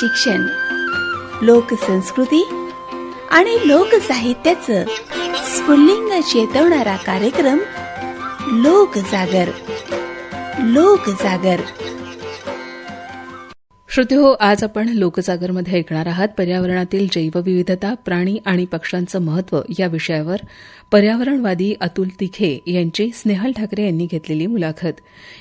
शिक्षण लोकसंस्कृती आणि लोकसाहित्याचं स्फुल्लिंग चेतवणारा कार्यक्रम लोकजागर लोकजागर श्रोते हो आज आपण लोकसागरमध्ये ऐकणार आहात. पर्यावरणातील जैवविविधता प्राणी आणि पक्ष्यांचं महत्त्व या विषयावर पर्यावरणवादी अतुल तिखे यांची स्नेहल ठाकरे यांनी घेतलेली मुलाखत.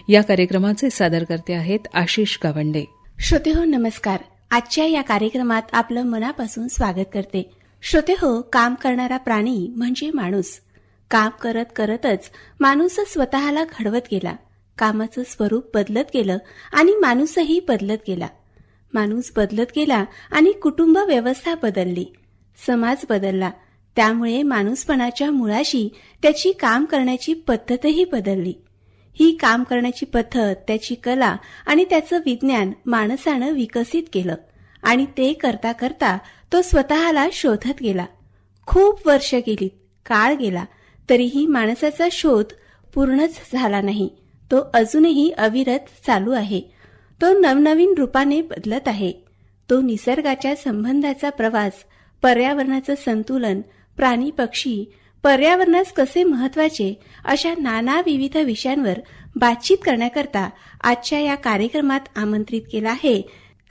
या कार्यक्रमाचे सादरकर्ते आहेत आशिष गावंडे. श्रोते हो नमस्कार. आजच्या या कार्यक्रमात आपलं मनापासून स्वागत करते. श्रोते हो काम करणारा प्राणी म्हणजे माणूस. काम करत करतच माणूस स्वतःला घडवत गेला. कामाचं स्वरूप बदलत गेलं आणि माणूसही बदलत गेला. माणूस बदलत गेला आणि कुटुंब व्यवस्था बदलली. समाज बदलला. त्यामुळे माणूसपणाच्या मुळाशी त्याची काम करण्याची पद्धतही बदलली. ही काम करण्याची पद्धत त्याची कला आणि त्याचं विज्ञान माणसानं विकसित केलं. आणि ते करता करता तो स्वतःला शोधत गेला. खूप वर्ष गेली काळ गेला तरीही माणसाचा शोध पूर्णच झाला नाही. तो अजूनही अविरत चालू आहे. तो नवनवीन रूपाने बदलत आहे. तो निसर्गाच्या संबंधाचा प्रवास पर्यावरणाचं संतुलन प्राणी पक्षी पर्यावरणास कसे महत्त्वाचे अशा नाना विविध विषयांवर बातचीत करण्याकरता आजच्या या कार्यक्रमात आमंत्रित केला आहे.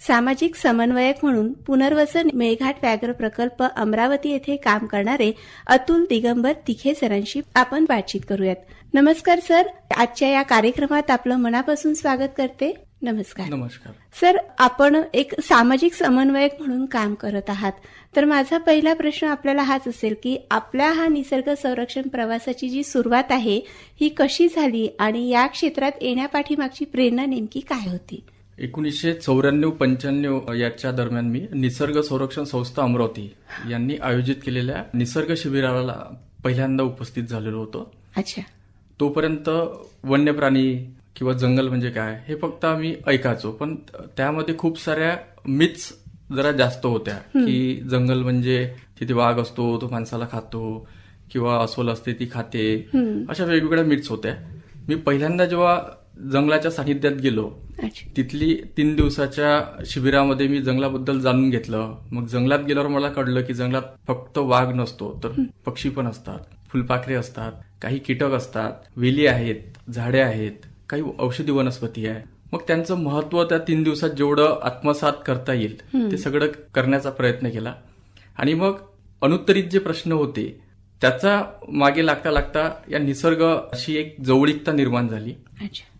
सामाजिक समन्वयक म्हणून पुनर्वसन मेळघाट व्याघ्र प्रकल्प अमरावती येथे काम करणारे अतुल दिगंबर तिखे सरांशी आपण बातचीत करूयात. नमस्कार सर. आजच्या या कार्यक्रमात आपलं मनापासून स्वागत करते. नमस्कार. नमस्कार. सर आपण एक सामाजिक समन्वयक म्हणून काम करत आहात. तर माझा पहिला प्रश्न आपल्याला हाच असेल की आपल्या हा निसर्ग संरक्षण प्रवासाची जी सुरुवात आहे ही कशी झाली आणि या क्षेत्रात येण्यापाठीमागची प्रेरणा नेमकी काय होती? एकोणीसशे चौऱ्याण्णव पंच्याण्णव याच्या दरम्यान मी निसर्ग संरक्षण संस्था अमरावती यांनी आयोजित केलेल्या निसर्ग शिबिराला पहिल्यांदा उपस्थित झालेलो होतो. अच्छा. तोपर्यंत वन्य प्राणी किंवा जंगल म्हणजे काय हे फक्त आम्ही ऐकायचो. पण त्यामध्ये खूप साऱ्या मिथ्स जरा जास्त होत्या. की जंगल म्हणजे तिथे वाघ असतो तो माणसाला खातो किंवा अस्वल असते ती खाते. अशा वेगवेगळ्या मिथ्स होत्या. मी पहिल्यांदा जेव्हा जंगलाच्या सानिध्यात गेलो तिथली तीन दिवसाच्या शिबिरामध्ये मी जंगलाबद्दल जाणून घेतलं. मग जंगलात गेल्यावर मला कळलं की जंगलात फक्त वाघ नसतो तर पक्षी पण असतात फुलपाखरे असतात काही कीटक असतात वेली आहेत झाडे आहेत. काही औषधी वनस्पती आहे. मग त्यांचं महत्त्व त्या तीन दिवसात जेवढं आत्मसात करता येईल ते सगळं करण्याचा प्रयत्न केला. आणि मग अनुत्तरित जे प्रश्न होते त्याचा मागे लागता लागता या निसर्ग अशी एक जवळीकता निर्माण झाली.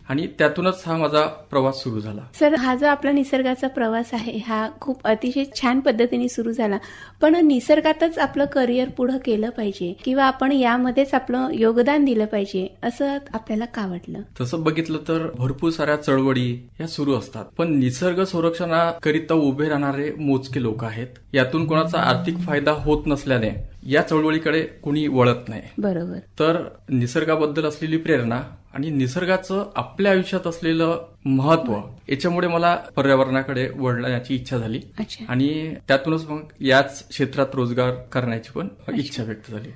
आणि त्यातूनच हा माझा प्रवास सुरू झाला. सर हा जो आपला निसर्गाचा प्रवास आहे हा खूप अतिशय छान पद्धतीने सुरू झाला. पण निसर्गातच आपलं करिअर पुढं केलं पाहिजे किंवा आपण यामध्येच आपलं योगदान दिलं पाहिजे असं आपल्याला का वाटलं? तसं बघितलं तर भरपूर साऱ्या चळवळी या सुरू असतात. पण निसर्ग संरक्षणाकरिता उभे राहणारे मोजके लोक आहेत. यातून कोणाचा आर्थिक फायदा होत नसल्याने या चळवळीकडे कुणी वळत नाही. बरोबर. तर निसर्गाबद्दल असलेली प्रेरणा आणि निसर्गाचं आपल्या आयुष्यात असलेलं महत्त्व याच्यामुळे मला पर्यावरणाकडे वळण्याची इच्छा झाली. आणि त्यातूनच मग याच क्षेत्रात रोजगार करण्याची पण इच्छा व्यक्त झाली.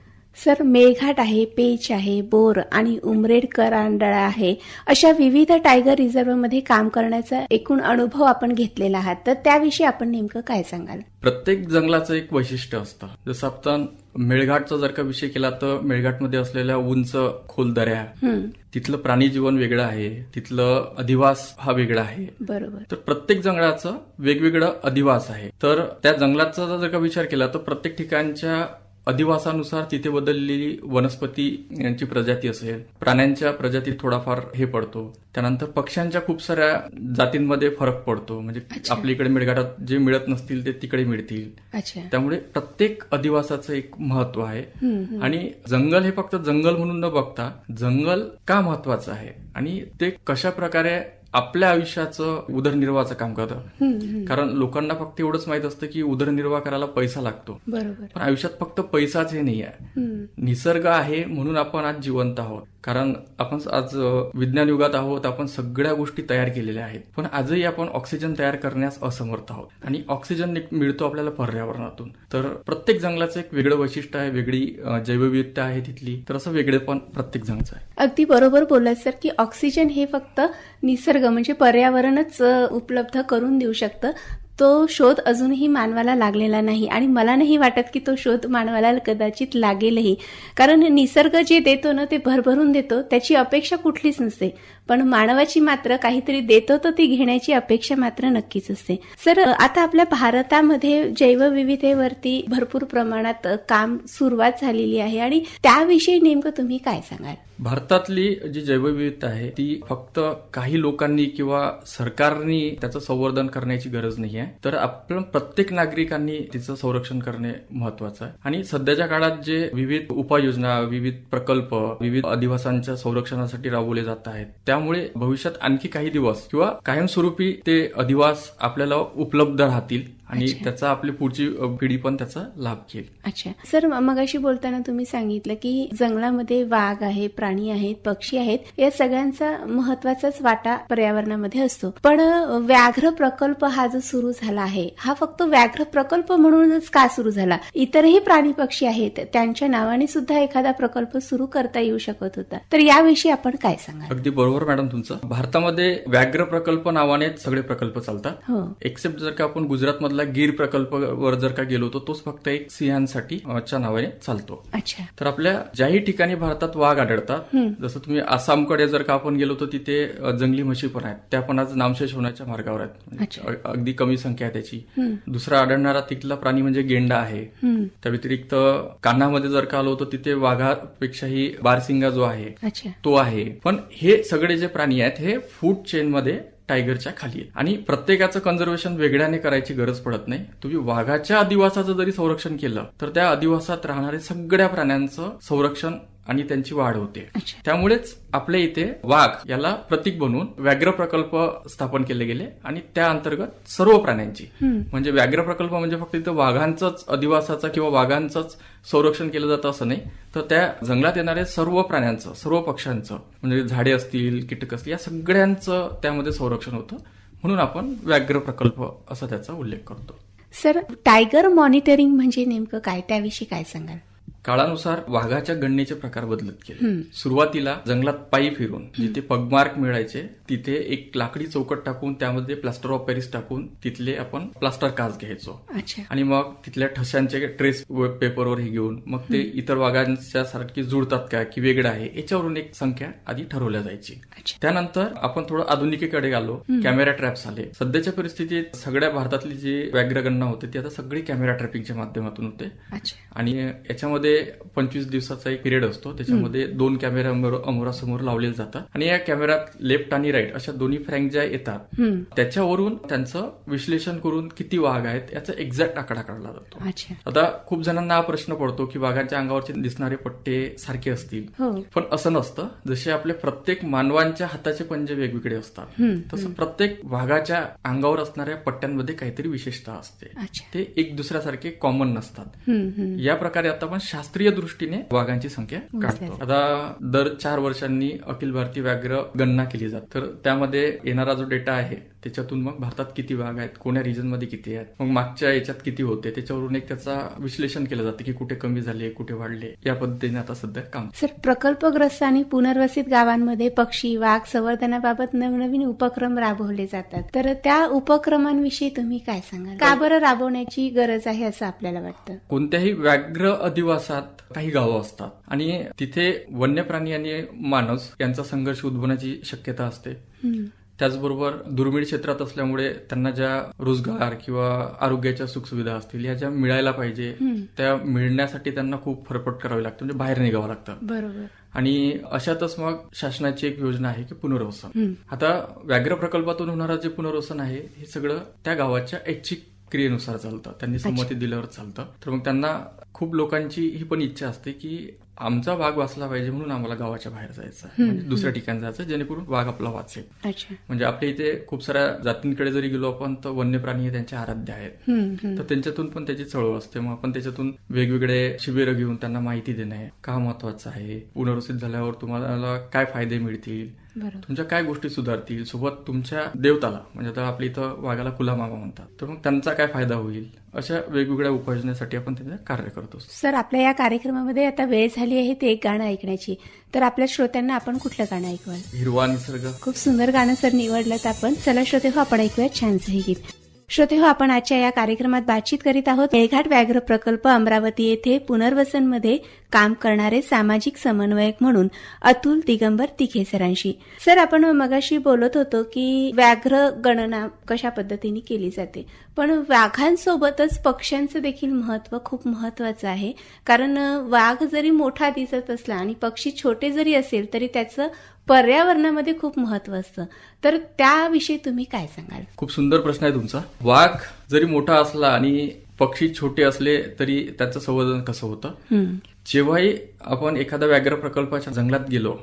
सर मेळघाट आहे पेच आहे बोर आणि उमरेड करांडळा आहे. अशा विविध टायगर रिझर्व्हमध्ये काम करण्याचा एकूण अनुभव आपण घेतलेला आहात. तर त्याविषयी आपण नेमकं काय सांगाल? प्रत्येक जंगलाचं एक वैशिष्ट्य असतं. जसं आपण मेळघाटचा जर का विषय केला तर मेळघाटमध्ये असलेल्या उंच खोल दऱ्या तिथलं प्राणी जीवन वेगळं आहे तिथलं अधिवास हा वेगळा आहे. बरोबर. तर प्रत्येक जंगलाचं वेगवेगळं अधिवास आहे. तर त्या जंगलाचा जर का विचार केला तर प्रत्येक ठिकाणच्या अधिवासानुसार तिथे बदललेली वनस्पती यांची प्रजाती असेल. प्राण्यांच्या प्रजातीत थोडाफार हे पडतो. त्यानंतर पक्ष्यांच्या खूप साऱ्या जातींमध्ये फरक पडतो. म्हणजे. आपल्या इकडे मेळघाटात जे मिळत नसतील ते तिकडे मिळतील. त्यामुळे प्रत्येक अधिवासाचं एक महत्त्व आहे. आणि जंगल हे फक्त जंगल म्हणून न बघता जंगल का महत्वाचं आहे? आणि ते कशा प्रकारे आपल्या आयुष्याचं उदरनिर्वाहाचं काम करतं. कारण लोकांना फक्त एवढंच माहीत असतं की उदरनिर्वाह करायला पैसा लागतो. बरोबर. पण आयुष्यात फक्त पैसाच हे नाही आहे निसर्ग आहे म्हणून आपण आज जिवंत आहोत. कारण आपण आज विज्ञान युगात आहोत आपण सगळ्या गोष्टी तयार केलेल्या आहेत. पण आजही आपण ऑक्सिजन तयार करण्यास असमर्थ आहोत. आणि ऑक्सिजन मिळतो आपल्याला पर्यावरणातून. तर प्रत्येक जंगलाचं एक वेगळं वैशिष्ट्य आहे वेगळी जैवविविधता आहे तिथली. तर असं वेगळेपण प्रत्येक जंगलाचं आहे. अगदी बरोबर बोललात सर की ऑक्सिजन हे फक्त निसर्ग म्हणजे पर्यावरणच उपलब्ध करून देऊ शकतं. तो शोध अजूनही मानवाला लागलेला नाही आणि मला नाही वाटत की तो शोध मानवाला कदाचित लागेलही. कारण निसर्ग जे देतो ना ते भरभरून देतो त्याची अपेक्षा कुठलीच नसते. पण मानवाची मात्र काहीतरी देतो तर ती घेण्याची अपेक्षा मात्र नक्कीच असते. सर आता आपल्या भारतामध्ये जैवविविधेवरती भरपूर प्रमाणात काम सुरुवात झालेली आहे आणि त्याविषयी नेमकं तुम्ही काय सांगाल? भारतातली जी जैवविविधता आहे ती फक्त काही लोकांनी किंवा सरकारनी त्याचं संवर्धन करण्याची गरज नाही आहे. तर आपण प्रत्येक नागरिकांनी तिचं संरक्षण करणे महत्वाचं आहे. आणि सध्याच्या काळात जे विविध उपाययोजना विविध प्रकल्प विविध अधिवासांच्या संरक्षणासाठी राबवले जात आहेत त्यामुळे भविष्यात आणखी काही दिवस किंवा कायमस्वरूपी ते अधिवास आपल्याला उपलब्ध राहतील. आणि. त्याचा आपली पुढची पिढी पण त्याचा लाभ घेईल. अच्छा. सर मगाशी बोलताना तुम्ही सांगितलं की जंगलामध्ये वाघ आहे प्राणी आहेत पक्षी आहेत या सगळ्यांचा महत्वाचाच वाटा पर्यावरणामध्ये असतो. पण व्याघ्र प्रकल्प हा जो सुरू झाला आहे हा फक्त व्याघ्र प्रकल्प म्हणूनच का सुरू झाला? इतरही प्राणी पक्षी आहेत त्यांच्या नावाने सुद्धा एखादा प्रकल्प सुरू करता येऊ शकत होता. तर याविषयी आपण काय सांगाल? अगदी बरोबर मॅडम तुमचं. भारतामध्ये व्याघ्र प्रकल्प नावाने सगळे प्रकल्प चालतात. हो. एक्सेप्ट जर का आपण गुजरात मधला गिर प्रकल्प वर जर का गेलो तर तोच फक्त एक सिंहांसाठी च्या नावाने चालतो. अच्छा. तर आपल्या ज्याही ठिकाणी भारतात वाघ आढळतात जसं तुम्ही आसामकडे जर का आपण गेलो तर तिथे जंगली म्हशी पण आहेत. त्या पण आज नामशेष होण्याच्या मार्गावर आहेत. म्हणजे अगदी कमी संख्या आहे त्याची. दुसरा आढळणारा तिथला प्राणी म्हणजे गेंडा आहे. त्या व्यतिरिक्त कान्हामध्ये जर का आलो तर तिथे वाघापेक्षाही बारसिंगा जो आहे तो आहे. पण हे सगळे जे प्राणी आहेत हे फूड चेन मध्ये टायगरच्या खाली आहेत. आणि प्रत्येकाचं कन्झर्वेशन वेगळ्याने करायची गरज पडत नाही. तुम्ही वाघाच्या अधिवासाचं जरी संरक्षण केलं तर त्या अधिवासात राहणारे सगळ्या प्राण्यांचं संरक्षण आणि त्यांची वाढ होते. त्यामुळेच आपल्या इथे वाघ याला प्रतीक बनवून व्याघ्र प्रकल्प स्थापन केले गेले आणि त्या अंतर्गत सर्व प्राण्यांची. म्हणजे व्याघ्र प्रकल्प म्हणजे फक्त इथं वाघांचंच अधिवासाचं किंवा वाघांचंच संरक्षण केलं जातं असं नाही. तर त्या जंगलात येणाऱ्या सर्व प्राण्यांचं सर्व पक्ष्यांचं म्हणजे झाडे असतील कीटक असतील या सगळ्यांचं त्यामध्ये संरक्षण होतं. म्हणून आपण व्याघ्र प्रकल्प असा त्याचा उल्लेख करतो. सर टायगर मॉनिटरिंग म्हणजे नेमकं काय? त्याविषयी काय सांगाल? काळानुसार वाघाच्या गणनेचे प्रकार बदलत गेले. सुरुवातीला जंगलात पायी फिरून जिथे पगमार्क मिळायचे तिथे एक लाकडी चौकट टाकून त्यामध्ये प्लास्टर ऑफ पॅरिस टाकून तिथले आपण प्लास्टर काच घ्यायचो. आणि मग तिथल्या ठशांचे ट्रेस पेपरवर हे घेऊन मग ते इतर वाघांच्या सारखी जुळतात का की वेगळं आहे याच्यावरून एक संख्या आधी ठरवल्या जायची. त्यानंतर आपण थोडं आधुनिकीकडे आलो. कॅमेरा ट्रॅप्स आले. सध्याच्या परिस्थितीत सगळ्या भारतातली जी व्याघ्र गणना होते ती आता सगळी कॅमेरा ट्रॅपिंगच्या माध्यमातून होते. आणि याच्यामध्ये पंचवीस दिवसाचा एक पिरियड असतो. त्याच्यामध्ये दोन कॅमेरे अमोर- अमोरासमोर लावलेले जातात. आणि या कॅमेऱ्यात लेफ्ट आणि राईट अशा दोन्ही फ्रँक ज्या येतात त्याच्यावरून त्यांचं विश्लेषण करून किती वाघ आहेत याचा एक्झॅक्ट आकडा काढला जातो. अच्छा. आता खूप जणांना हा प्रश्न पडतो की वाघांच्या अंगावरचे दिसणारे पट्टे सारखे असतील. हो. पण असं नसतं. जसे आपले प्रत्येक मानवांच्या हाताचे पंजे वेगवेगळे असतात तसं प्रत्येक वाघाच्या अंगावर असणाऱ्या पट्ट्यांमध्ये काहीतरी विशेषता असते. अच्छा. ते एक दुसऱ्यासारखे कॉमन नसतात. या प्रकारे आता आपण शास्त्रीय दृष्टीने वाघांची संख्या काढतो. आता दर चार वर्षांनी अखिल भारतीय व्याघ्र गणना केली जाते. तर त्यामध्ये येणारा जो डेटा आहे त्याच्यातून मग भारतात किती वाघ आहेत? कोण्या रिजनमध्ये किती आहेत? मग मागच्या याच्यात किती होते? त्याच्यावरून एक त्याचा विश्लेषण केलं जातं की कुठे कमी झाले कुठे वाढले. या पद्धतीने आता सध्या काम सर प्रकल्पग्रस्त आणि पुनर्वसित गावांमध्ये पक्षी वाघ संवर्धनाबाबत नवनवीन उपक्रम राबवले जातात. तर त्या उपक्रमांविषयी तुम्ही काय सांगाल? का बरं राबवण्याची गरज आहे असं आपल्याला वाटतं? कोणत्याही व्याघ्र अधिवासात काही गावं असतात आणि तिथे वन्य प्राणी आणि माणूस यांचा संघर्ष उद्भवण्याची शक्यता असते. त्याचबरोबर दुर्मिळ क्षेत्रात असल्यामुळे त्यांना ज्या रोजगार किंवा आरोग्याच्या सुखसुविधा असतील या ज्या मिळायला पाहिजे त्या मिळण्यासाठी त्यांना खूप फरफट करावी लागते म्हणजे बाहेर निघावं लागतं. बरोबर. आणि अशातच मग शासनाची एक योजना आहे की पुनर्वसन. आता व्याघ्र प्रकल्पातून होणारं जे पुनर्वसन आहे हे सगळं त्या गावाच्या ऐच्छिक क्रियेनुसार चालतं. त्यांनी संमती दिल्यावर चालतं. तर मग त्यांना खूप लोकांची ही पण इच्छा असते की आमचा वाघ वाचला पाहिजे म्हणून आम्हाला गावाच्या बाहेर जायचं. म्हणजे दुसऱ्या ठिकाणी जायचं जेणेकरून वाघ आपला वाचेल. म्हणजे आपल्या इथे खूप साऱ्या जातींकडे जरी गेलो आपण तर वन्य प्राणी हे त्यांचे आराध्य आहेत. तर त्यांच्यातून पण त्याची चळवळ असते. मग आपण त्याच्यातून वेगवेगळे शिबिरं घेऊन त्यांना माहिती देणे का महत्वाचं आहे? पुनर्वसित झाल्यावर तुम्हाला काय फायदे मिळतील? तुमच्या काय गोष्टी सुधारतील? सोबत तुमच्या देवताला म्हणजे आता आपल्या इथं वाघाला खुला मामा म्हणतात. तर मग त्यांचा काय फायदा होईल? अशा वेगवेगळ्या उपाययोजनेसाठी आपण त्याचं कार्य करतो सर आपल्या या कार्यक्रमामध्ये आता वेळ झाली आहे ते एक गाणं ऐकण्याची. तर आपल्या श्रोत्यांना आपण कुठलं गाणं ऐकवाल? हिरवा निसर्ग. खूप सुंदर गाणं सर निवडलं आपण. चला श्रोते हो आपण ऐकूया छानसं हे गीत. श्रोते हो आपण आजच्या या कार्यक्रमात बातचीत करीत आहोत मेळघाट व्याघ्र प्रकल्प अमरावती येथे पुनर्वसनमध्ये काम करणारे सामाजिक समन्वयक म्हणून अतुल दिगंबर तिखे सरांशी. सर आपण मगाशी बोलत होतो की व्याघ्र गणना कशा पद्धतीने केली जाते? पण वाघांसोबतच पक्ष्यांचं देखील महत्त्व खूप महत्वाचं आहे. कारण वाघ जरी मोठा दिसत असला आणि पक्षी छोटे जरी असेल तरी त्याचं पर्यावरणामध्ये खूप महत्त्व असतं. तर त्याविषयी तुम्ही काय सांगाल? खूप सुंदर प्रश्न आहे तुमचा. वाघ जरी मोठा असला आणि पक्षी छोटे असले तरी त्याचं संवर्धन कसं होतं? जेव्हाही आपण एखाद्या व्याघ्र प्रकल्पाच्या जंगलात गेलो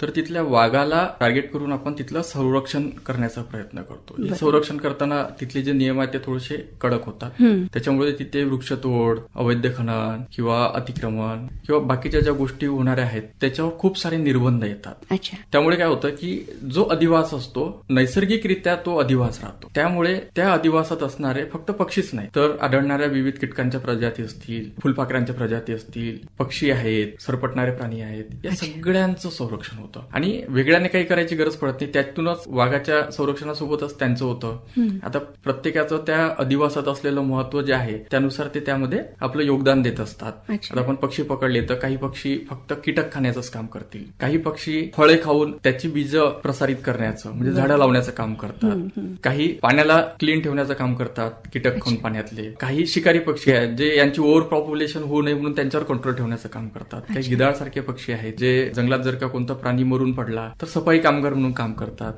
तर तिथल्या वाघाला टार्गेट करून आपण तिथलं संरक्षण करण्याचा प्रयत्न करतो. हे संरक्षण करताना तिथले जे नियम आहेत ते थोडेसे कडक होतात. त्याच्यामुळे तिथे वृक्षतोड अवैध खनन किंवा अतिक्रमण किंवा बाकीच्या ज्या गोष्टी होणाऱ्या आहेत त्याच्यावर खूप सारे निर्बंध येतात. त्यामुळे काय होतं की जो अधिवास असतो नैसर्गिकरित्या तो अधिवास राहतो. त्यामुळे त्या अधिवासात असणारे फक्त पक्षीच नाही तर आढळणाऱ्या विविध कीटकांच्या प्रजाती असतील फुलपाखरांच्या प्रजाती असतील पक्षी आहेत सरपटणारे प्राणी आहेत या सगळ्यांचं संरक्षण होतं. आणि वेगळ्याने काही करायची गरज पडत नाही त्यातूनच वाघाच्या संरक्षणासोबतच त्यांचं होतं. आता प्रत्येकाचं त्या अधिवासात असलेलं महत्त्व जे आहे त्यानुसार ते त्यामध्ये आपलं योगदान देत असतात. आता आपण पक्षी पकडले तर काही पक्षी फक्त कीटक खाण्याचंच काम करतील. काही पक्षी फळे खाऊन त्याची बीज प्रसारित करण्याचं म्हणजे झाडं लावण्याचं काम करतात. काही पाण्याला क्लीन ठेवण्याचं काम करतात कीटक खाऊन पाण्यातले. काही शिकारी पक्षी आहेत जे यांची ओव्हर पॉप्युलेशन होऊ नये म्हणून त्यांच्यावर कंट्रोल ठेवण्याचं काम करतात. काही गिधाळसारखे पक्षी आहेत जे जंगलात जर का कोणता प्राणी मरून पडला तर सफाई कामगार म्हणून काम करतात.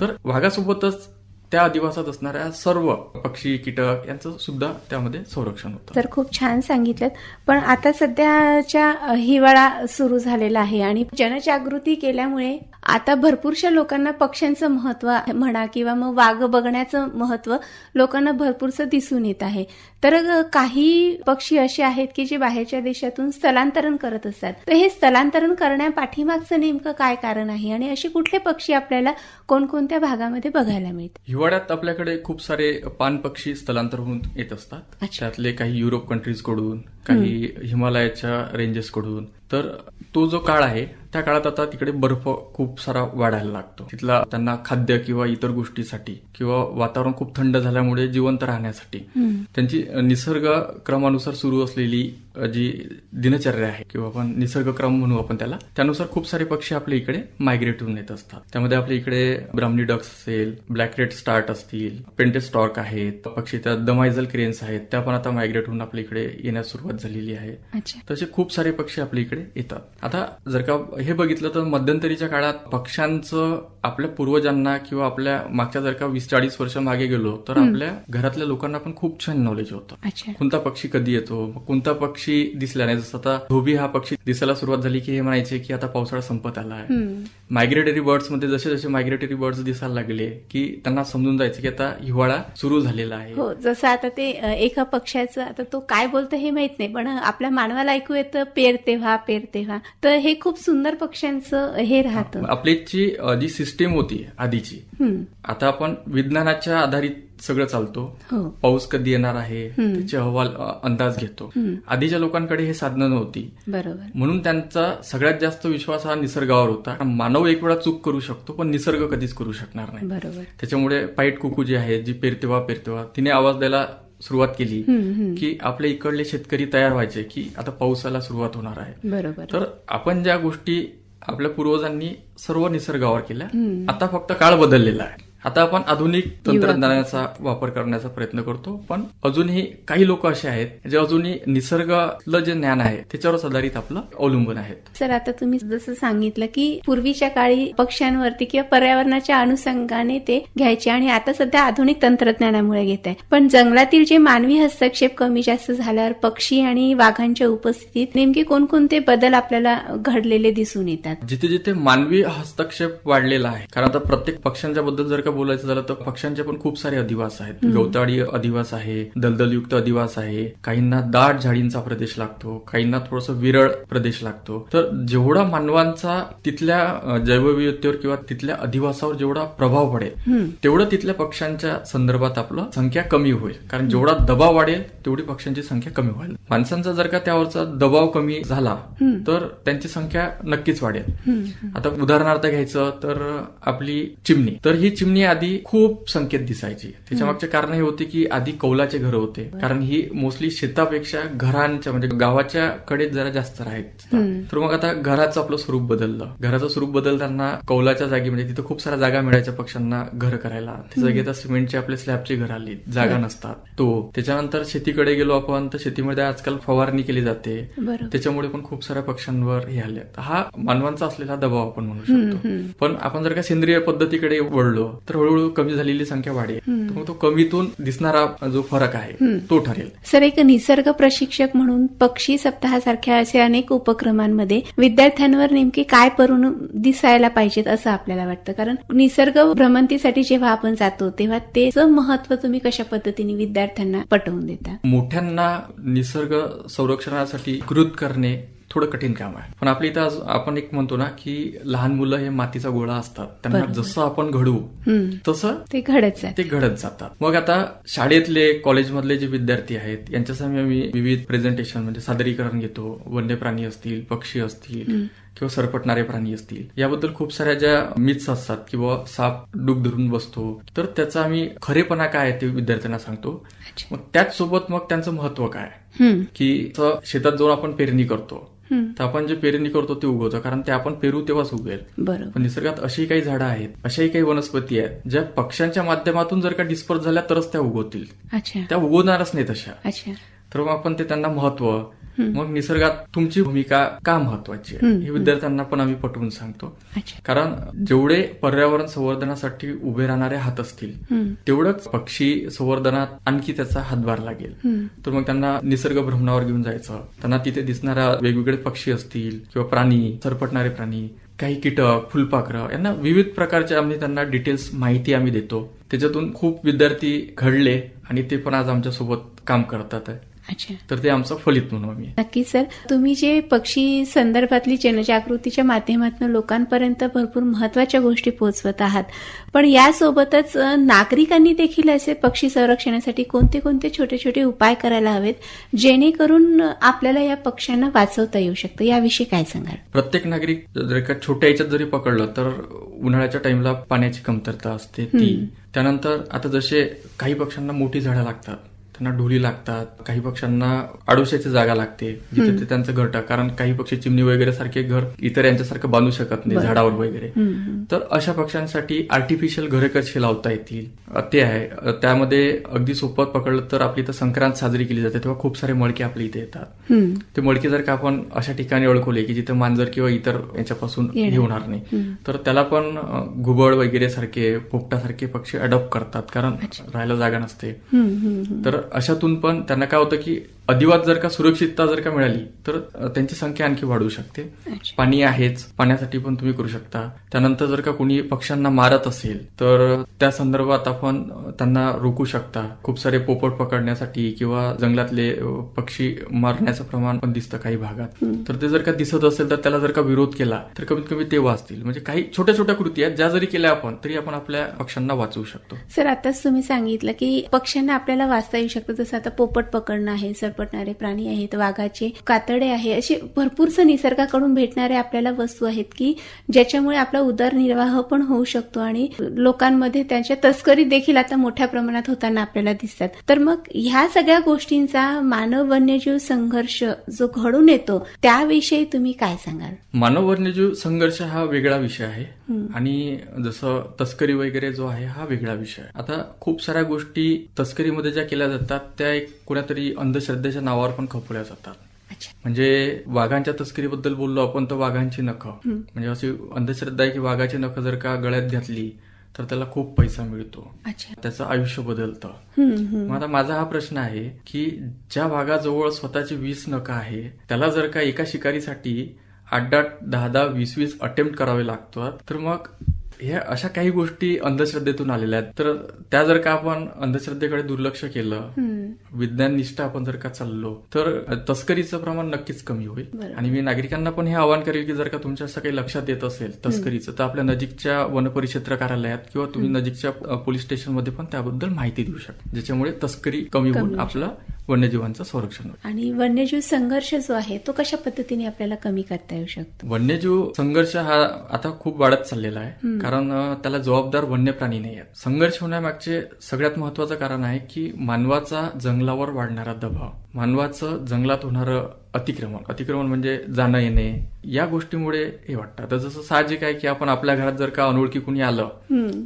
तर वाघासोबतच त्या अधिवासात असणाऱ्या सर्व पक्षी कीटक यांचं सुद्धा त्यामध्ये संरक्षण होतं. तर खूप छान सांगितलं पण आता सध्याच्या हिवाळा सुरू झालेला आहे आणि जनजागृती केल्यामुळे आता भरपूरशा लोकांना पक्ष्यांचं महत्त्व म्हणा किंवा मग वाघ बघण्याचं महत्त्व लोकांना भरपूरसं दिसून येत आहे. तर काही पक्षी असे आहेत की जे बाहेरच्या देशातून स्थलांतरण करत असतात. तर हे स्थलांतरण करण्यापाठीमागचं नेमकं काय कारण आहे? आणि असे कुठले पक्षी आपल्याला कोणकोणत्या भागामध्ये बघायला मिळतात? हिवाळ्यात आपल्याकडे खूप सारे पान पक्षी स्थलांतर होऊन येत असतात. त्यातले काही युरोप कंट्रीजकडून काही हिमालयाच्या रेंजेस कडून. तर तो जो काळ आहे त्या काळात आता तिकडे बर्फ खूप सारा वाढायला लागतो. तिथला त्यांना खाद्य किंवा इतर गोष्टीसाठी किंवा वातावरण खूप थंड झाल्यामुळे जिवंत राहण्यासाठी त्यांची निसर्ग क्रमानुसार सुरू असलेली जी दिनचर्या आहे किंवा आपण निसर्ग क्रम म्हणू आपण त्याला त्यानुसार खूप सारे पक्षी आपल्या इकडे मायग्रेट होऊन येत असतात. त्यामध्ये आपल्या इकडे ब्राह्मणी डक्स असेल ब्लॅक रेड स्टार्ट असतील पेंटेड स्टॉर्क आहेत पक्षी त्यात दमायझल क्रेन्स आहेत त्या पण आता मायग्रेट होऊन आपल्या इकडे येण्यास सुरुवात झालेली आहे. तसे खूप सारे पक्षी आपल्या इकडे येतात. आता जर का हे बघितलं तर मध्यंतरीच्या काळात पक्ष्यांचं आपल्या पूर्वजांना किंवा आपल्या मागच्या जर का वीस चाळीस वर्ष मागे गेलो तर आपल्या घरातल्या लोकांना पण खूप छान नॉलेज होतं. कोणता पक्षी कधी येतो? कोणता पक्षी दिसला नाही? जसं आता धोबी हा पक्षी दिसायला सुरुवात झाली की हे म्हणायचे की आता पावसाळा संपत आला आहे. मायग्रेटरी बर्ड्समध्ये जसे जसे मायग्रेटरी बर्ड्स दिसायला लागले की त्यांना समजून जायचं की आता हिवाळा सुरू झालेला आहे. हो जसं आता ते एका पक्षाचं आता तो काय बोलतो हे माहीत नाही पण आपल्या मानवाला ऐकू येतं पेर तेव्हा पेर तेव्हा. तर हे खूप सुंदर पक्ष्यांचं हे राहतं. आपलीची अ, जी सिस्टीम होती आधीची. आता आपण विज्ञानाच्या आधारित सगळं चालतो. हो. पाऊस कधी येणार आहे त्याचे अहवाल अंदाज घेतो. आधीच्या लोकांकडे हे साधनं नव्हती. बरोबर. म्हणून त्यांचा सगळ्यात जास्त विश्वास हा निसर्गावर होता. मानव एक वेळा चूक करू शकतो पण निसर्ग कधीच करू शकणार नाही. बरोबर. त्याच्यामुळे पाईट कुकू जी आहे जी पेरतेव्हा पेरतेव्हा तिने आवाज द्यायला सुरुवात केली. की आपल्या इकडले शेतकरी तयार व्हायचे की आता पावसाला सुरुवात होणार आहे. बरोबर. तर आपण ज्या गोष्टी आपल्या पूर्वजांनी सर्व निसर्गावर केल्या आता फक्त काळ बदललेला आहे. आता आपण आधुनिक तंत्रज्ञानाचा वापर करण्याचा प्रयत्न करतो पण अजूनही काही लोक असे आहेत जे अजूनही निसर्गातलं जे ज्ञान आहे त्याच्यावरच आधारित आपलं अवलंबून आहेत. सर आता तुम्ही जसं सांगितलं की पूर्वीच्या काळी पक्ष्यांवरती किंवा पर्यावरणाच्या अनुषंगाने ते घ्यायचे आणि आता सध्या आधुनिक तंत्रज्ञानामुळे घेत आहे. पण जंगलातील जे मानवी हस्तक्षेप कमी जास्त झाल्यावर पक्षी आणि वाघांच्या उपस्थितीत नेमके कोणकोणते बदल आपल्याला घडलेले दिसून येतात? जिथे जिथे मानवी हस्तक्षेप वाढलेला आहे कारण आता प्रत्येक पक्ष्यांच्या बद्दल जर का बोलायचं झालं तर पक्ष्यांचे पण खूप सारे अधिवास आहेत. गवताळी अधिवास आहे दलदलयुक्त अधिवास आहे. काहींना दाट झाडींचा प्रदेश लागतो काहींना थोडस विरळ प्रदेश लागतो. तर जेवढा मानवांचा तिथल्या जैवविविधतेवर किंवा तिथल्या अधिवासावर जेवढा प्रभाव पडेल तेवढं तिथल्या पक्ष्यांच्या संदर्भात आपलं संख्या कमी होईल. कारण जेवढा दबाव वाढेल तेवढी पक्ष्यांची संख्या कमी होईल. माणसांचा जर का त्यावरचा दबाव कमी झाला तर त्यांची संख्या नक्कीच वाढेल. आता उदाहरणार्थ घ्यायचं तर आपली चिमणी. तर ही चिमणी पद्धतीने आधी खूप संकेत दिसायचे. त्याच्या मागचे कारण हे होते की आधी कौलाचे घर होते. कारण ही मोस्टली शेतापेक्षा घरांच्या म्हणजे गावाच्या कडे जरा जास्त राहायचं तर मग आता घराचं आपलं स्वरूप बदललं. घराचं स्वरूप बदलताना कौलाच्या जागी म्हणजे तिथं खूप साऱ्या जागा मिळायच्या पक्षांना घर करायला. त्या जागी आता सिमेंटचे आपले स्लॅबचे घर आली. जागा नसतात. तो. त्याच्यानंतर शेतीकडे गेलो आपण तर शेतीमध्ये आजकाल फवारणी केली जाते. त्याच्यामुळे पण खूप साऱ्या पक्ष्यांवर हे आले. हा मानवांचा असलेला दबाव आपण म्हणू शकतो. पण आपण जर का सेंद्रिय पद्धतीकडे वळलो तर हळूहळू कमी झालेली संख्या वाढेल. तर मग तो कमीतून दिसणारा जो फरक आहे तो ठरेल. सर एक निसर्ग प्रशिक्षक म्हणून पक्षी सप्ताहासारख्या असे अनेक उपक्रमांमध्ये विद्यार्थ्यांवर नेमके काय परून दिसायला पाहिजेत असं आपल्याला वाटतं? कारण निसर्ग भ्रमंतीसाठी जेव्हा आपण जातो तेव्हा त्याचं महत्त्व तुम्ही कशा पद्धतीने विद्यार्थ्यांना पटवून देता? मोठ्यांना निसर्ग संरक्षणासाठी कृत करणे थोडं कठीण काम आहे. पण आपल्या इथं आज- आपण एक म्हणतो ना की लहान मुलं हे मातीचा गोळा असतात. त्यांना जसं आपण घडवू. तसं ते घडत ते घडत जातात. मग आता शाळेतले कॉलेजमधले जे विद्यार्थी आहेत यांच्यासाठी आम्ही विविध प्रेझेंटेशन म्हणजे सादरीकरण घेतो. वन्य प्राणी असतील पक्षी असतील किंवा सरपटणारे प्राणी असतील. याबद्दल खूप साऱ्या ज्या मिथ्स असतात किंवा साप डूक धरून बसतो. तर त्याचा आम्ही खरेपणा काय आहे ते विद्यार्थ्यांना सांगतो. मग त्याच सोबत मग त्यांचं महत्त्व काय. की शेतात जाऊन आपण पेरणी करतो. तर आपण जे पेरणी करतो ते उगवतं कारण ते आपण पेरू तेव्हाच उगवेल. बरोबर. पण निसर्गात अशी काही झाडं आहेत अशाही काही वनस्पती आहेत ज्या पक्ष्यांच्या माध्यमातून जर का डिस्पर्स झाल्या तरच त्या उगवतील. त्या उगवणारच नाही तशा अच्छा. तर मग आपण ते त्यांना महत्त्व मग निसर्गात तुमची भूमिका का महत्वाची आहे? हे विद्यार्थ्यांना पण आम्ही पटवून सांगतो. कारण जेवढे पर्यावरण संवर्धनासाठी उभे राहणारे हात असतील. तेवढंच पक्षी संवर्धनात आणखी त्याचा हातभार लागेल. तर मग त्यांना निसर्ग भ्रमणावर घेऊन जायचं. त्यांना तिथे दिसणारा वेगवेगळे पक्षी असतील किंवा प्राणी सरपटणारे प्राणी काही कीटक फुलपाखरं यांना विविध प्रकारचे आम्ही त्यांना डिटेल्स माहिती आम्ही देतो. त्याच्यातून खूप विद्यार्थी घडले आणि ते पण आज आमच्यासोबत काम करतात. आहे. अच्छा. तर ते आमचं फलित म्हणू आम्ही. नक्कीच सर. तुम्ही जे पक्षी संदर्भातली जनजागृतीच्या माध्यमातून लोकांपर्यंत भरपूर महत्त्वाच्या गोष्टी पोहोचवत आहात पण यासोबतच नागरिकांनी देखील असे पक्षी संरक्षणासाठी कोणते कोणते छोटे छोटे उपाय करायला हवेत जेणेकरून आपल्याला या पक्ष्यांना वाचवता येऊ शकतं? याविषयी काय सांगाल? प्रत्येक नागरिक जर का छोट्या याच्यात जरी पकडलं तर उन्हाळ्याच्या टाइमला पाण्याची कमतरता असते ती. त्यानंतर आता जसे काही पक्ष्यांना मोठी झाडं लागतात त्यांना ढोली लागतात काही पक्ष्यांना आडोशाची जागा लागते जिथे ते त्यांचं घर टाक कारण काही पक्षी चिमणी वगैरे सारखे घर इतर यांच्यासारखं बांधू शकत नाही झाडावर वगैरे. तर अशा पक्ष्यांसाठी आर्टिफिशियल घरे कशी लावता येतील? ते आहे. त्यामध्ये अगदी सोपं पकडलं तर आपली इथं संक्रांत साजरी केली जाते तेव्हा खूप सारे मळके आपल्या इथे येतात. ते मडके जर का आपण अशा ठिकाणी ओळखवले की जिथे मांजर किंवा इतर याच्यापासून. हे होणार नाही तर त्याला पण घुबड वगैरे सारखे पोपटासारखे पक्षी अडॉप्ट करतात कारण राहायला जागा नसते. तर अशातून पण त्यांना काय होतं की अधिवात जर का सुरक्षितता जर का मिळाली तर त्यांची संख्या आणखी वाढू शकते. पाणी आहेच पाण्यासाठी पण तुम्ही करू शकता. त्यानंतर जर का कोणी पक्ष्यांना मारत असेल तर त्या संदर्भात आपण त्यांना रोखू शकता. खूप सारे पोपट पकडण्यासाठी किंवा जंगलातले पक्षी मारण्याचं प्रमाण पण दिसतं काही भागात. तर ते जर का दिसत असेल तर त्याला जर का विरोध केला तर कमीत कमी ते वाचतील. म्हणजे काही छोट्या छोट्या कृती आहेत ज्या जरी केल्या आपण तरी आपण आपल्या पक्ष्यांना वाचवू शकतो. सर आताच तुम्ही सांगितलं की पक्ष्यांना आपल्याला वाचता येऊ शकतं. जसं आता पोपट पकडणं आहे सरपटणारे प्राणी आहेत वाघाचे कातडे आहे असे भरपूरसं निसर्गाकडून भेटणारे आपल्याला वस्तू आहेत की ज्याच्यामुळे आपला उदरनिर्वाह पण होऊ शकतो आणि लोकांमध्ये त्यांच्या तस्करी देखील आता मोठ्या प्रमाणात होताना आपल्याला दिसतात. तर मग ह्या सगळ्या गोष्टींचा मानव वन्यजीव संघर्ष जो घडून येतो त्याविषयी तुम्ही काय सांगाल? मानव वन्यजीव संघर्ष हा वेगळा विषय आहे आणि जसं तस्करी वगैरे जो आहे हा वेगळा विषय आता खूप साऱ्या गोष्टी तस्करीमध्ये ज्या केल्या जातात त्या एक कुणातरी अंधश्रद्धेच्या नावावर पण खपवल्या जातात. म्हणजे वाघांच्या तस्करीबद्दल बोललो आपण तर वाघांची नखं. म्हणजे अशी अंधश्रद्धा आहे की वाघाची नखं जर का गळ्यात घातली तर त्याला खूप पैसा मिळतो. त्याचं आयुष्य बदलतं. मग आता माझा हा प्रश्न आहे की ज्या वाघाजवळ स्वतःची वीस नखं आहे त्याला जर का एका शिकारीसाठी आठ आठ दहा दहा वीस वीस अटेम्प्ट करावे लागतात तर मग ह्या अशा काही गोष्टी अंधश्रद्धेतून आलेल्या आहेत. तर त्या जर का आपण अंधश्रद्धेकडे दुर्लक्ष केलं. विज्ञाननिष्ठ आपण जर का चाललो तर तस्करीचं प्रमाण नक्कीच कमी होईल. आणि मी नागरिकांना पण हे आवाहन करेल की जर का तुमच्या असं काही लक्षात येत असेल तस्करीचं तर आपल्या नजीकच्या वनपरिक्षेत्र कार्यालयात किंवा तुम्ही नजीकच्या पोलीस स्टेशनमध्ये पण त्याबद्दल माहिती देऊ शकता ज्याच्यामुळे तस्करी कमी होऊन आपलं वन्यजीवांचं संरक्षण होईल. आणि वन्यजीव संघर्ष जो आहे तो कशा पद्धतीने आपल्याला कमी करता येऊ शकतो? वन्यजीव संघर्ष हा आता खूप वाढत चाललेला आहे. कारण त्याला जबाबदार वन्य प्राणी नाही आहेत. संघर्ष होण्यामागचे सगळ्यात महत्वाचं कारण आहे की मानवाचा जंगलावर वाढणारा दबाव. मानवाचं जंगलात होणारं अतिक्रमण अतिक्रमण म्हणजे जाणं येणे या गोष्टीमुळे हे वाटतं. तर जसं साहजिक आहे की आपण आपल्या घरात जर का अनोळखी कुणी आलं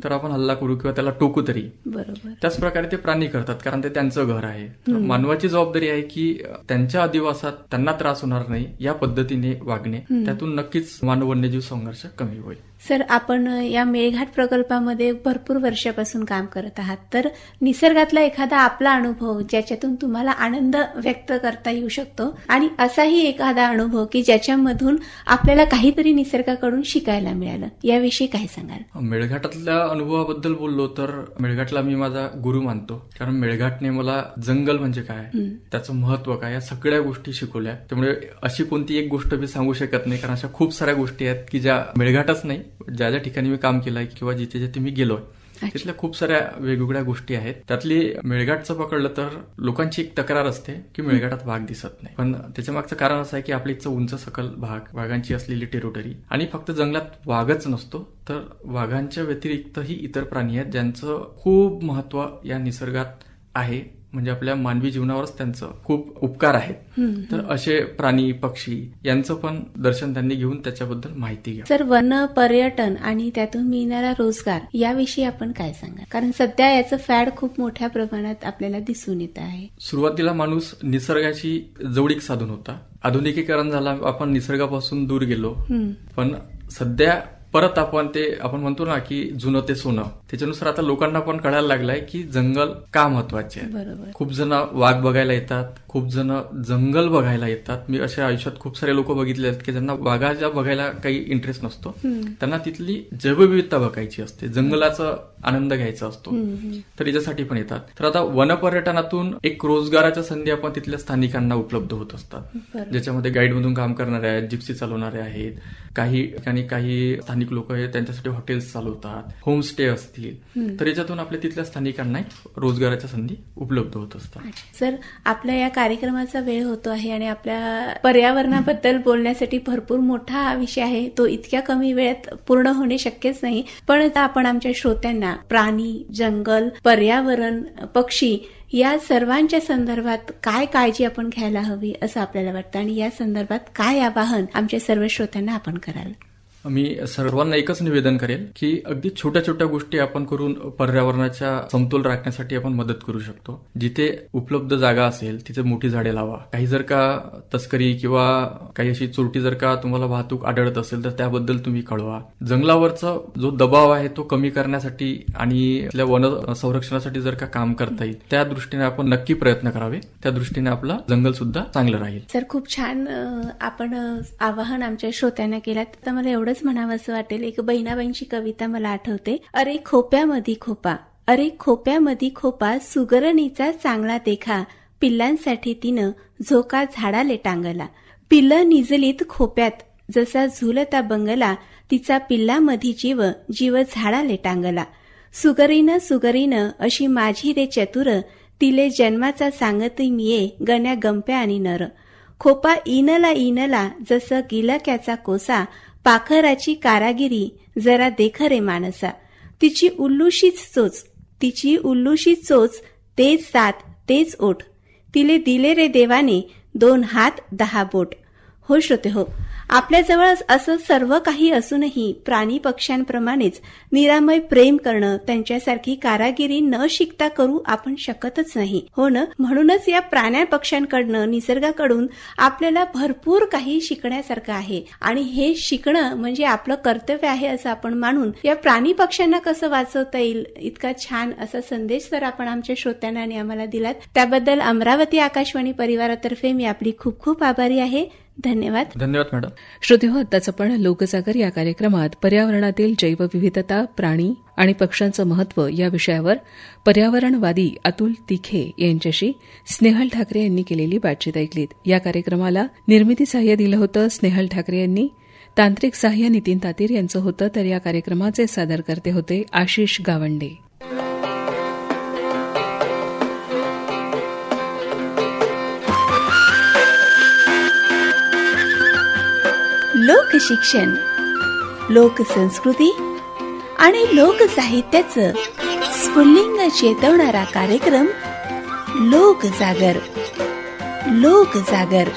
तर आपण हल्ला करू किंवा त्याला टोकू तरी. बरोबर. त्याच प्रकारे ते प्राणी करतात कारण ते त्यांचं घर आहे. मानवाची जबाबदारी आहे की त्यांच्या अधिवासात त्यांना त्रास होणार नाही या पद्धतीने वागणे. त्यातून नक्कीच मानव वन्यजीव संघर्ष कमी होईल. सर आपण या मेळघाट प्रकल्पामध्ये भरपूर वर्षापासून काम करत आहात. तर निसर्गातला एखादा आपला अनुभव ज्याच्यातून तुम्हाला आनंद व्यक्त करता येऊ शकतो आणि असाही एखादा अनुभव की ज्याच्यामधून आपल्याला काहीतरी निसर्गाकडून शिकायला मिळालं याविषयी काय सांगाल? मेळघाटातल्या अनुभवाबद्दल बोललो तर मेळघाटला मी माझा गुरु मानतो. कारण मेळघाटने मला जंगल म्हणजे काय त्याचं महत्त्व काय या सगळ्या गोष्टी शिकवल्या. त्यामुळे अशी कोणती एक गोष्ट मी सांगू शकत नाही कारण अशा खूप साऱ्या गोष्टी आहेत की ज्या मेळघाटच नाही ज्या ज्या ठिकाणी मी काम केलंय किंवा जिथे जिथे मी गेलोय तिथल्या खूप साऱ्या वेगवेगळ्या गोष्टी आहेत. त्यातली मेळघाटचं पकडलं तर लोकांची एक तक्रार असते की मेळघाटात वाघ दिसत नाही. पण त्याच्या मागचं कारण असं आहे की आपल्या इथचं उंच सकल भाग वाघांची असलेली टेरोटरी आणि फक्त जंगलात वाघच नसतो तर वाघांच्या व्यतिरिक्तही इतर प्राणी आहेत ज्यांचं खूप महत्त्व या निसर्गात आहे. म्हणजे आपल्या मानवी जीवनावरच त्यांचं खूप उपकार आहेत. तर असे प्राणी पक्षी यांचं पण दर्शन त्यांनी घेऊन त्याच्याबद्दल माहिती घ्या. सर वन पर्यटन आणि त्यातून मिळणारा रोजगार याविषयी आपण काय सांगाल? कारण सध्या याचं फॅड खूप मोठ्या प्रमाणात आपल्याला दिसून येत आहे. सुरुवातीला माणूस निसर्गाची जवळीक साधून होता. आधुनिकीकरण झाला आपण निसर्गापासून दूर गेलो. पण सध्या परत आपण ते आपण म्हणतो ना की जुनं ते सोनं. त्याच्यानुसार आता लोकांना पण कळायला लागलंय की जंगल का महत्त्वाचे आहे खूप जण वाघ बघायला येतात खूप जण जंगल बघायला येतात. मी अशा आयुष्यात खूप सारे लोक बघितले आहेत की ज्यांना वाघाच्या बघायला काही इंटरेस्ट नसतो त्यांना तिथली जैवविविधता बघायची असते. जंगलाचा आनंद घ्यायचा असतो. तर याच्यासाठी पण येतात. तर आता वनपर्यटनातून एक रोजगाराच्या संधी आपण तिथल्या स्थानिकांना उपलब्ध होत असतात. ज्याच्यामध्ये गाईडमधून काम करणारे आहेत जिप्सी चालवणारे आहेत. काही ठिकाणी काही स्थानिक लोक आहेत त्यांच्यासाठी हॉटेल्स चालवतात होमस्टे असतील. तर याच्यातून आपल्या तिथल्या स्थानिकांना रोजगाराच्या संधी उपलब्ध होत असतात. सर आपल्या या कार्यक्रमाचा वेळ होतो आहे आणि आपल्या पर्यावरणाबद्दल बोलण्यासाठी भरपूर मोठा हा विषय आहे. तो इतक्या कमी वेळात पूर्ण होणे शक्यच नाही. पण आता आपण आमच्या श्रोत्यांना प्राणी जंगल पर्यावरण पक्षी या सर्वांच्या संदर्भात काय काळजी आपण घ्यायला हवी असं आपल्याला वाटतं? आणि या संदर्भात काय आवाहन आमच्या सर्व श्रोत्यांना आपण कराल? मी सर्वांना एकच निवेदन करेल की अगदी छोट्या छोट्या गोष्टी आपण करून पर्यावरणाच्या समतोल राखण्यासाठी आपण मदत करू शकतो. जिथे उपलब्ध जागा असेल तिथे मोठी झाडे लावा. काही जर का तस्करी किंवा काही अशी चोरटी जर का तुम्हाला वाहतूक आढळत असेल तर त्याबद्दल तुम्ही कळवा. जंगलावरचा जो दबाव आहे तो कमी करण्यासाठी आणि आपल्या वन संरक्षणासाठी जर का काम करता येईल त्या दृष्टीने आपण नक्की प्रयत्न करावे. त्या दृष्टीने आपलं जंगल सुद्धा चांगलं राहील. सर खूप छान आपण आवाहन आमच्या श्रोत्यांना केलं. तर मला एवढं म्हणावं असं वाटेल. एक बहिणाबाईंची कविता मला आठवते. अरे खोप्यामधी खोपा. अरे खोप्यामधी खोपा सुगरणीचा चांगला देखा. पिल्लांसाठी तिनं झोका झाडाले टांगला. पिल्लं निजलीत खोप्यात. जसा झुलता बंगला तिचा पिल्लामधी जीव जीव झाडाले टांगला. सुगरीनं सुगरीनं अशी माझी रे चतुर तिले जन्माचा सांगती मिये गण्या गंप्या आणि नर. खोपा इनला इनला जसं गिलक्याचा कोसा पाखराची कारागिरी जरा देख रे माणसा. तिची उल्लूशीच चोच तिची उल्लूशी चोच तेच सात तेच ओठ. तिले दिले रे देवाने दोन हात दहा बोट. हो श्रोते हो आपल्याजवळ असं सर्व काही असूनही प्राणी पक्ष्यांप्रमाणेच निरामय प्रेम करणं त्यांच्यासारखी कारागिरी न शिकता करू आपण शकतच नाही. हो ना? म्हणूनच या प्राण्या पक्ष्यांकडनं निसर्गाकडून आपल्याला भरपूर काही शिकण्यासारखं आहे. आणि हे शिकणं म्हणजे आपलं कर्तव्य आहे असं आपण मानून या प्राणी पक्ष्यांना कसं वाचवता येईल? इतका छान असा संदेश जर आपण आमच्या श्रोत्यांना आणि आम्हाला दिलात. त्याबद्दल अमरावती आकाशवाणी परिवारातर्फे मी आपली खूप खूप आभारी आहे. धन्यवाद. धन्यवाद मॅडम. श्रोते हो आत्ताच आपण लोकसागर या कार्यक्रमात पर्यावरणातील जैवविविधता प्राणी आणि पक्ष्यांचं महत्त्व या विषयावर पर्यावरणवादी अतुल तिखे यांच्याशी स्नेहल ठाकरे यांनी केलेली बातचीत ऐकलीत. या कार्यक्रमाला निर्मिती सहाय्य दिलं होतं स्नेहल ठाकरे यांनी तांत्रिक सहाय्य नितीन तातीर यांचं होतं तर या कार्यक्रमाचे सादरकर्ते होते आशिष गावंडे. शिक्षण लोकसंस्कृती आणि लोकसाहित्याचं स्फुल्लिंग चेतवणारा कार्यक्रम लोकजागर लोकजागर